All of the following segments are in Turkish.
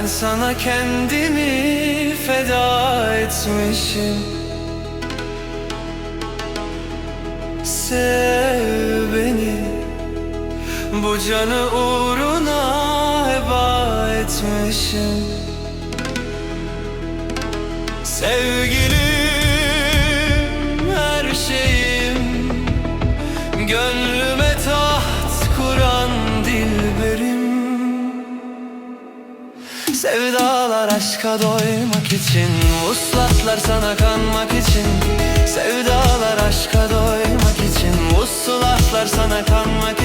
Ben sana kendimi feda etmişim. Sev beni. Bu canı uğruna heba etmişim. Sevgilim her şeyim. Gönlüme Sevdalar aşka doymak için Vuslatlar sana kanmak için. Sevdalar aşka doymak için Vuslatlar sana kanmak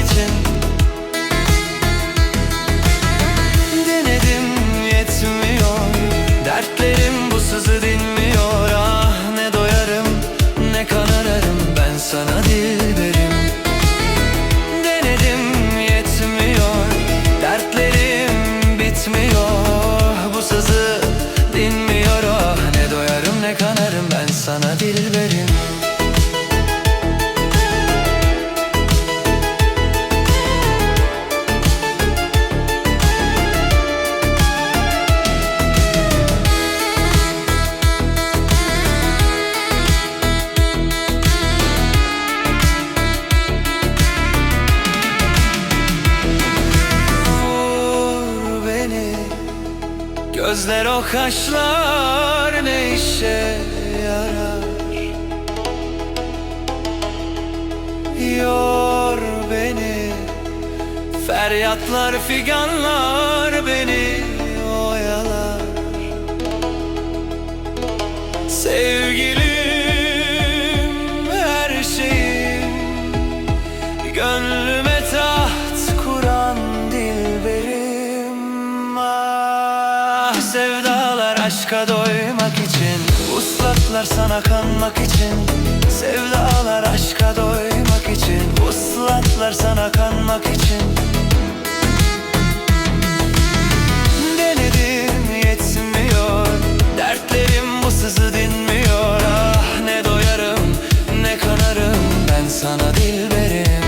Ben sana dilberim Gözler o kaşlar ne işe Yor beni. Feryatlar figanlar beni oyalar. Sevgilim her şeyim. Gönlüme taht kuran dilberim Ah sevdalar aşka doymak için. Uslatlar sana kanmak için kanmak için. Denedim yetmiyor. Dertlerim bu sızı dinmiyor. Ah ne doyarım ne kanarım Ben sana dilberim.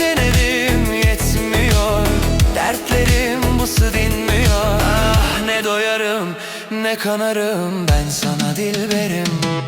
Denedim yetmiyor. Dertlerim bu sı dinmiyor. Ah ne doyarım ne kanarım Ben sana dilberim